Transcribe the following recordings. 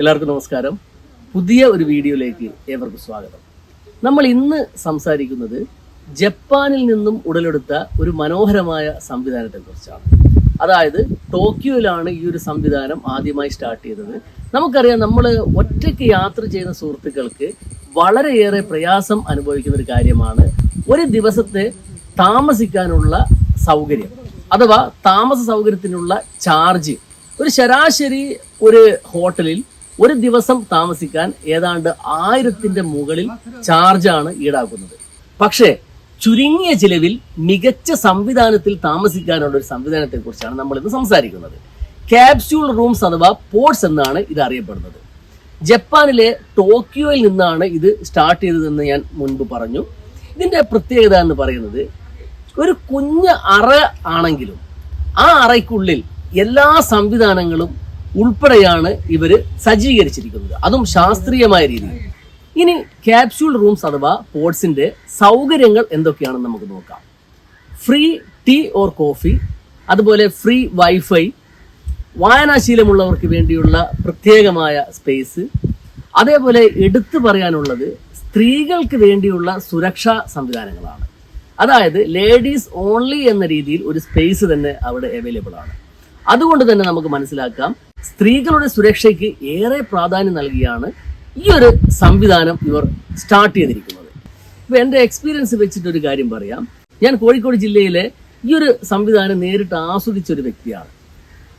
എല്ലാവർക്കും നമസ്കാരം. പുതിയ ഒരു വീഡിയോയിലേക്ക് ഏവർക്കും സ്വാഗതം. നമ്മൾ ഇന്ന് സംസാരിക്കുന്നത് ജപ്പാനിൽ നിന്നും ഉടലെടുത്ത ഒരു മനോഹരമായ സംവിധാനത്തെ കുറിച്ചാണ്. അതായത് ടോക്കിയോയിലാണ് ഈ ഒരു സംവിധാനം ആദ്യമായി സ്റ്റാർട്ട് ചെയ്തത്. നമുക്കറിയാം നമ്മൾ ഒറ്റയ്ക്ക് യാത്ര ചെയ്യുന്ന സുഹൃത്തുക്കൾക്ക് വളരെയേറെ പ്രയാസം അനുഭവിക്കുന്ന ഒരു കാര്യമാണ് ഒരു ദിവസത്തെ താമസിക്കാനുള്ള സൗകര്യം അഥവാ താമസ സൗകര്യത്തിനുള്ള ചാർജ് ഒരു ശരാശരി ഒരു ഹോട്ടലിൽ ഒരു ദിവസം താമസിക്കാൻ ഏതാണ്ട് ആയിരത്തിന്റെ മുകളിൽ ചാർജാണ് ഈടാക്കുന്നത്. പക്ഷേ ചുരുങ്ങിയ ചിലവിൽ മികച്ച സംവിധാനത്തിൽ താമസിക്കാനുള്ള ഒരു സംവിധാനത്തെ കുറിച്ചാണ് നമ്മൾ ഇന്ന് സംസാരിക്കുന്നത്. ക്യാപ്സ്യൂൾ റൂംസ് അഥവാ പോർട്സ് എന്നാണ് ഇത് അറിയപ്പെടുന്നത് ജപ്പാനിലെ ടോക്കിയോയിൽ നിന്നാണ് ഇത് സ്റ്റാർട്ട് ചെയ്തതെന്ന് ഞാൻ മുൻപ് പറഞ്ഞു. ഇതിന്റെ പ്രത്യേകത എന്ന് പറയുന്നത് ഒരു കുഞ്ഞ് അറ ആണെങ്കിലും ആ അറയ്ക്കുള്ളിൽ എല്ലാ സംവിധാനങ്ങളും ഉൾപ്പെടെയാണ് ഇവർ സജ്ജീകരിച്ചിരിക്കുന്നത്. അതും ശാസ്ത്രീയമായ രീതിയിൽ. ഇനി ക്യാപ്സ്യൂൾ റൂംസ് അഥവാ പോർട്സിന്റെ സൗകര്യങ്ങൾ എന്തൊക്കെയാണെന്ന് നമുക്ക് നോക്കാം. ഫ്രീ ടീ ഓർ കോഫി അതുപോലെ ഫ്രീ വൈഫൈ വായനാശീലമുള്ളവർക്ക് വേണ്ടിയുള്ള പ്രത്യേകമായ സ്പേസ് അതേപോലെ എടുത്തു പറയാനുള്ളത് സ്ത്രീകൾക്ക് വേണ്ടിയുള്ള സുരക്ഷാ സംവിധാനങ്ങളാണ്. അതായത് ലേഡീസ് ഓൺലി എന്ന രീതിയിൽ ഒരു സ്പേസ് തന്നെ അവിടെ അവൈലബിൾ ആണ്. അതുകൊണ്ട് തന്നെ നമുക്ക് മനസ്സിലാക്കാം സ്ത്രീകളുടെ സുരക്ഷയ്ക്ക് ഏറെ പ്രാധാന്യം നൽകിയാണ് ഈ ഒരു സംവിധാനം ഇവർ സ്റ്റാർട്ട് ചെയ്തിരിക്കുന്നത്. ഇപ്പൊ എന്റെ എക്സ്പീരിയൻസ് വെച്ചിട്ട് ഒരു കാര്യം പറയാം. ഞാൻ കോഴിക്കോട് ജില്ലയിലെ ഈ ഒരു സംവിധാനം നേരിട്ട് ആസ്വദിച്ച ഒരു വ്യക്തിയാണ്.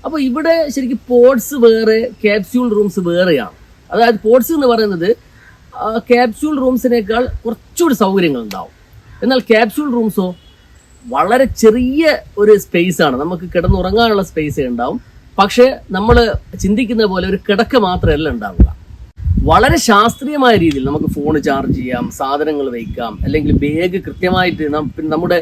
അപ്പോൾ ഇവിടെ ശരിക്കും പോർട്സ് വേറെ ക്യാപ്സ്യൂൾ റൂംസ് വേറെയാണ്. അതായത് പോർട്സ് എന്ന് പറയുന്നത് ക്യാപ്സ്യൂൾ റൂംസിനേക്കാൾ കുറച്ചുകൂടി സൗകര്യങ്ങൾ ഉണ്ടാവും എന്നാൽ ക്യാപ്സ്യൂൾ റൂംസോ വളരെ ചെറിയ ഒരു സ്പേസ് ആണ്. നമുക്ക് കിടന്നുറങ്ങാനുള്ള സ്പേസേ ഉണ്ടാവും. പക്ഷേ നമ്മൾ ചിന്തിക്കുന്ന പോലെ ഒരു കിടക്ക മാത്രമല്ല ഉണ്ടാവുക. വളരെ ശാസ്ത്രീയമായ രീതിയിൽ നമുക്ക് ഫോൺ ചാർജ് ചെയ്യാം സാധനങ്ങൾ വയ്ക്കാം അല്ലെങ്കിൽ ബാഗ് കൃത്യമായിട്ട് നമ്മുടെ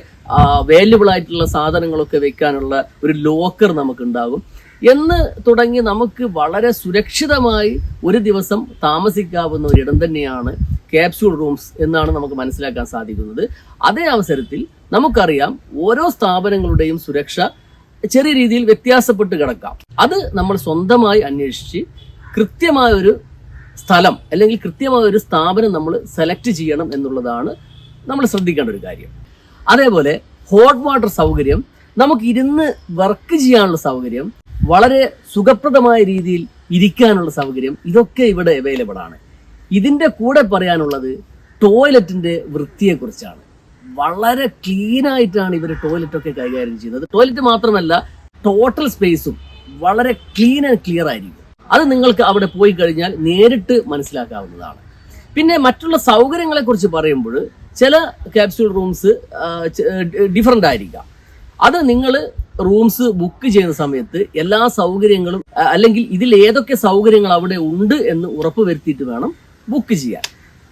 വാല്യുബിൾ ആയിട്ടുള്ള സാധനങ്ങളൊക്കെ വെക്കാനുള്ള ഒരു ലോക്കർ നമുക്ക് ഉണ്ടാകും എന്ന് തുടങ്ങി നമുക്ക് വളരെ സുരക്ഷിതമായി ഒരു ദിവസം താമസിക്കാവുന്ന ഇടം തന്നെയാണ് ക്യാപ്സ്യൂൾ റൂംസ് എന്നാണ് നമുക്ക് മനസ്സിലാക്കാൻ സാധിക്കുന്നത്. അതേ അവസരത്തിൽ നമുക്കറിയാം ഓരോ സ്ഥാപനങ്ങളുടെയും സുരക്ഷ ചെറിയ രീതിയിൽ വ്യത്യാസപ്പെട്ട് കിടക്കാം. അത് നമ്മൾ സ്വന്തമായി അന്വേഷിച്ച് കൃത്യമായ ഒരു സ്ഥലം അല്ലെങ്കിൽ കൃത്യമായ ഒരു സ്ഥാപനം നമ്മൾ സെലക്ട് ചെയ്യണം എന്നുള്ളതാണ് നമ്മൾ ശ്രദ്ധിക്കേണ്ട ഒരു കാര്യം. അതേപോലെ ഹോട്ട് വാട്ടർ സൗകര്യം നമുക്ക് ഇരുന്ന് വർക്ക് ചെയ്യാനുള്ള സൗകര്യം വളരെ സുഖപ്രദമായ രീതിയിൽ ഇരിക്കാനുള്ള സൗകര്യം ഇതൊക്കെ ഇവിടെ അവൈലബിൾ ആണ്. ഇതിന്റെ കൂടെ പറയാനുള്ളത് ടോയ്ലറ്റിന്റെ വൃത്തിയെക്കുറിച്ചാണ്. വളരെ ക്ലീൻ ആയിട്ടാണ് ഇവർ ടോയ്ലറ്റ് ഒക്കെ കൈകാര്യം ചെയ്യുന്നത്. ടോയ്ലറ്റ് മാത്രമല്ല ടോട്ടൽ സ്പേസും വളരെ ക്ലീൻ ആൻഡ് ക്ലിയർ ആയിരിക്കും. അത് നിങ്ങൾക്ക് അവിടെ പോയി കഴിഞ്ഞാൽ നേരിട്ട് മനസ്സിലാക്കാവുന്നതാണ്. പിന്നെ മറ്റുള്ള സൗകര്യങ്ങളെ കുറിച്ച് പറയുമ്പോൾ ചില ക്യാപ്സ്യൂൾ റൂംസ് ഡിഫറെന്റ് ആയിരിക്കാം. അത് നിങ്ങൾ റൂംസ് ബുക്ക് ചെയ്യുന്ന സമയത്ത് എല്ലാ സൗകര്യങ്ങളും അല്ലെങ്കിൽ ഇതിൽ ഏതൊക്കെ സൗകര്യങ്ങൾ അവിടെ ഉണ്ട് എന്ന് ഉറപ്പ് വരുത്തിയിട്ട് വേണം ബുക്ക് ചെയ്യാൻ.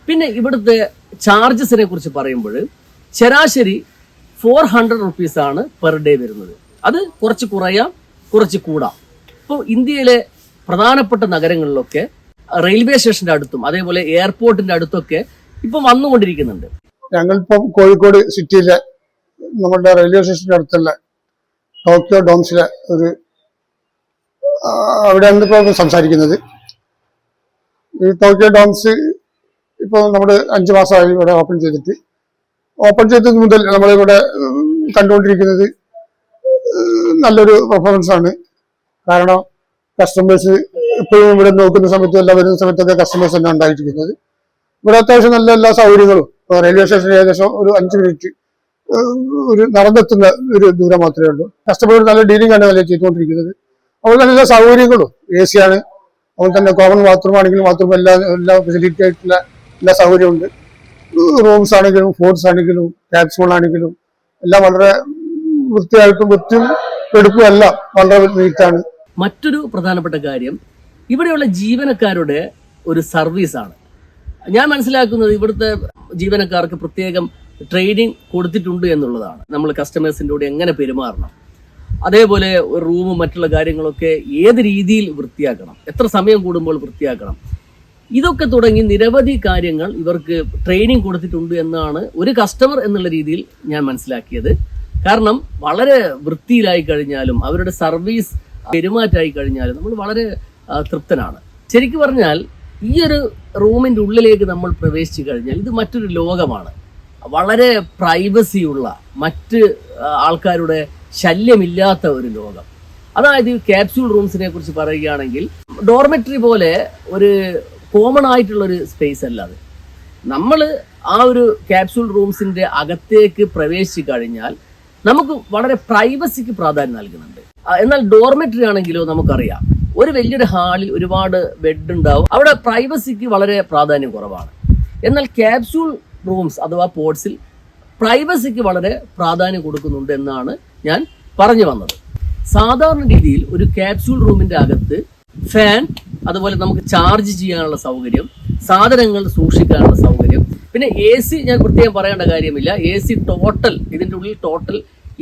പിന്നെ ഇവിടുത്തെ ചാർജസിനെ കുറിച്ച് പറയുമ്പോൾ ശരാശരി ഫോർ ഹൺഡ്രഡ് റുപ്പീസ് ആണ് പെർ ഡേ വരുന്നത്. അത് കുറച്ച് കുറയാം കുറച്ച് കൂടാം. ഇപ്പോൾ ഇന്ത്യയിലെ പ്രധാനപ്പെട്ട നഗരങ്ങളിലൊക്കെ റെയിൽവേ സ്റ്റേഷന്റെ അടുത്തും അതേപോലെ എയർപോർട്ടിന്റെ അടുത്തൊക്കെ ഇപ്പം വന്നുകൊണ്ടിരിക്കുന്നുണ്ട്. ഞങ്ങളിപ്പം കോഴിക്കോട് സിറ്റിയിലെ നമ്മുടെ റെയിൽവേ സ്റ്റേഷന്റെ അടുത്തുള്ള ടോക്കിയോ ഡോംസിലെ ഒരു അവിടെയാണ് ഇപ്പോൾ സംസാരിക്കുന്നത്. ഈ ടോക്കിയോ ഡോംസ് ഇപ്പോൾ നമ്മൾ അഞ്ച് മാസമായി ഇവിടെ ഓപ്പൺ ചെയ്തിട്ട്. ഓപ്പൺ ചെയ്തത് മുതൽ നമ്മളിവിടെ കണ്ടുകൊണ്ടിരിക്കുന്നത് നല്ലൊരു പെർഫോമൻസ് ആണ്. കാരണം കസ്റ്റമേഴ്സ് ഇപ്പോഴും ഇവിടെ നോക്കുന്ന സമയത്തും എല്ലാം വരുന്ന സമയത്തൊക്കെ കസ്റ്റമേഴ്സ് തന്നെ ഉണ്ടായിരിക്കുന്നത്. ഇവിടെ അത്യാവശ്യം നല്ല എല്ലാ സൗകര്യങ്ങളും. റെയിൽവേ സ്റ്റേഷനിൽ ഏകദേശം ഒരു അഞ്ച് മിനിറ്റ് ഒരു നടന്നെത്തുന്ന ഒരു ദൂരം മാത്രമേ ഉള്ളൂ. കസ്റ്റമേഴ്സ് നല്ല ഡീലിംഗ് ആണ് നല്ല ചെയ്തുകൊണ്ടിരിക്കുന്നത്. അതുപോലെ തന്നെ എല്ലാ സൗകര്യങ്ങളും. എ സി ആണ്. അതുപോലെ തന്നെ കോമൺ ബാത്റൂം ആണെങ്കിലും ബാത്റൂം എല്ലാ എല്ലാ ഫെസിലിറ്റി ആയിട്ടുള്ള എല്ലാ സൗകര്യമുണ്ട്. റൂംസ് ആണെങ്കിലും ഫോർട്സ് ആണെങ്കിലും ക്യാപ്സൂൾ ആണെങ്കിലും എല്ലാം വളരെ വൃത്തിയായിട്ടും വൃത്തിയും എടുപ്പും എല്ലാം വളരെ നീറ്റാണ്. മറ്റൊരു പ്രധാനപ്പെട്ട കാര്യം ഇവിടെയുള്ള ജീവനക്കാരുടെ ഒരു സർവീസ് ആണ്. ഞാൻ മനസ്സിലാക്കുന്നത് ഇവിടുത്തെ ജീവനക്കാർക്ക് പ്രത്യേകം ട്രെയിനിങ് കൊടുത്തിട്ടുണ്ട് എന്നുള്ളതാണ്. നമ്മൾ കസ്റ്റമേഴ്സിന്റെ കൂടെ എങ്ങനെ പെരുമാറണം? അതേപോലെ റൂമും മറ്റുള്ള കാര്യങ്ങളൊക്കെ ഏത് രീതിയിൽ വൃത്തിയാക്കണം? എത്ര സമയം കൂടുമ്പോൾ വൃത്തിയാക്കണം? ഇതൊക്കെ തുടങ്ങി നിരവധി കാര്യങ്ങൾ ഇവർക്ക് ട്രെയിനിങ് കൊടുത്തിട്ടുണ്ട് എന്നാണ് ഒരു കസ്റ്റമർ എന്നുള്ള രീതിയിൽ ഞാൻ മനസ്സിലാക്കിയത്. കാരണം വളരെ വൃത്തിയിലായി കഴിഞ്ഞാലും അവരുടെ സർവീസ് പെരുമാറ്റമായി കഴിഞ്ഞാലും നമ്മൾ വളരെ തൃപ്തനാണ്. ശരിക്കും പറഞ്ഞാൽ ഈ ഒരു റൂമിന്റെ ഉള്ളിലേക്ക് നമ്മൾ പ്രവേശിച്ചു കഴിഞ്ഞാൽ ഇത് മറ്റൊരു ലോകമാണ്. വളരെ പ്രൈവസിയുള്ള മറ്റ് ആൾക്കാരുടെ ശല്യമില്ലാത്ത ഒരു ലോകം. അതായത് ഈ ക്യാപ്സ്യൂൾ റൂംസിനെ കുറിച്ച് പറയുകയാണെങ്കിൽ ഡോർമെട്രി പോലെ ഒരു കോമൺ ആയിട്ടുള്ളൊരു സ്പേസ് അല്ല അത്. നമ്മൾ ആ ഒരു ക്യാപ്സ്യൂൾ റൂംസിന്റെ അകത്തേക്ക് പ്രവേശിച്ചു കഴിഞ്ഞാൽ നമുക്ക് വളരെ പ്രൈവസിക്ക് പ്രാധാന്യം നൽകുന്നുണ്ട്. എന്നാൽ ഡോർമെറ്ററി ആണെങ്കിലോ നമുക്കറിയാം. ഒരു വലിയൊരു ഹാളിൽ ഒരുപാട് ബെഡ് ഉണ്ടാവും. അവിടെ പ്രൈവസിക്ക് വളരെ പ്രാധാന്യം കുറവാണ്. എന്നാൽ ക്യാപ്സ്യൂൾ റൂംസ് അഥവാ പോർട്സിൽ പ്രൈവസിക്ക് വളരെ പ്രാധാന്യം കൊടുക്കുന്നുണ്ട് എന്നാണ് ഞാൻ പറഞ്ഞു വന്നത്. സാധാരണ രീതിയിൽ ഒരു ക്യാപ്സ്യൂൾ റൂമിന്റെ അകത്ത് ഫാൻ അതുപോലെ നമുക്ക് ചാർജ് ചെയ്യാനുള്ള സൗകര്യം സാധനങ്ങൾ സൂക്ഷിക്കാനുള്ള സൗകര്യം. പിന്നെ എ സി ഞാൻ പ്രത്യേകം പറയേണ്ട കാര്യമില്ല. എ സി ടോട്ടൽ ഇതിന്റെ ഉള്ളിൽ ടോട്ടൽ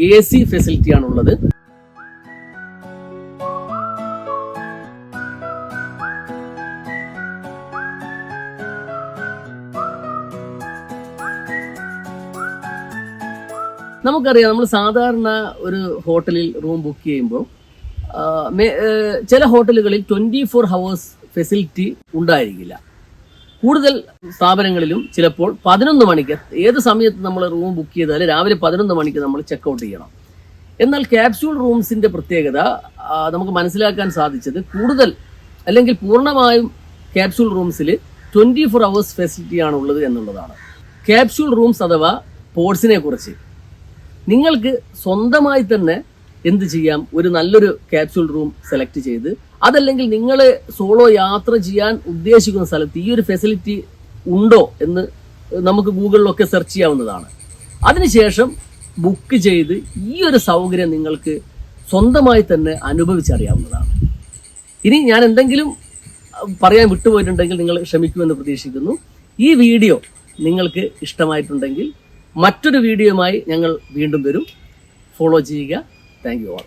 എ സി ഫെസിലിറ്റി ആണുള്ളത്. നമുക്കറിയാം നമ്മൾ സാധാരണ ഒരു ഹോട്ടലിൽ റൂം ബുക്ക് ചെയ്യുമ്പോൾ ചില ഹോട്ടലുകളിൽ ട്വന്റി ഫോർ ഹവേഴ്സ് ഫെസിലിറ്റി ഉണ്ടായിരിക്കില്ല. കൂടുതൽ സ്ഥാപനങ്ങളിലും ചിലപ്പോൾ പതിനൊന്ന് മണിക്ക് ഏത് സമയത്ത് നമ്മൾ റൂം ബുക്ക് ചെയ്താലും രാവിലെ പതിനൊന്ന് മണിക്ക് നമ്മൾ ചെക്ക് ഔട്ട് ചെയ്യണം. എന്നാൽ ക്യാപ്സ്യൂൾ റൂംസിന്റെ പ്രത്യേകത നമുക്ക് മനസ്സിലാക്കാൻ സാധിച്ചത് കൂടുതൽ അല്ലെങ്കിൽ പൂർണമായും ക്യാപ്സ്യൂൾ റൂംസിൽ ട്വന്റി ഫോർ അവേഴ്സ് ഫെസിലിറ്റി ആണ് ഉള്ളത് എന്നുള്ളതാണ്. ക്യാപ്സ്യൂൾ റൂംസ് അഥവാ പോർട്സിനെ കുറിച്ച്. നിങ്ങൾക്ക് സ്വന്തമായി തന്നെ എന്ത് ചെയ്യാം? ഒരു നല്ലൊരു ക്യാപ്സ്യൂൾ റൂം സെലക്ട് ചെയ്ത് അതല്ലെങ്കിൽ നിങ്ങൾ സോളോ യാത്ര ചെയ്യാൻ ഉദ്ദേശിക്കുന്ന സ്ഥലത്ത് ഈ ഒരു ഫെസിലിറ്റി ഉണ്ടോ എന്ന് നമുക്ക് ഗൂഗിളിലൊക്കെ സെർച്ച് ചെയ്യാവുന്നതാണ്. അതിനുശേഷം ബുക്ക് ചെയ്ത് ഈ ഒരു സൗകര്യം നിങ്ങൾക്ക് സ്വന്തമായി തന്നെ അനുഭവിച്ചറിയാവുന്നതാണ്. ഇനി ഞാൻ എന്തെങ്കിലും പറയാൻ വിട്ടുപോയിട്ടുണ്ടെങ്കിൽ നിങ്ങൾ ക്ഷമിക്കുമെന്ന് പ്രതീക്ഷിക്കുന്നു. ഈ വീഡിയോ നിങ്ങൾക്ക് ഇഷ്ടമായിട്ടുണ്ടെങ്കിൽ മറ്റൊരു വീഡിയോയുമായി ഞങ്ങൾ വീണ്ടും വരും. ഫോളോ ചെയ്യുക. Thank you all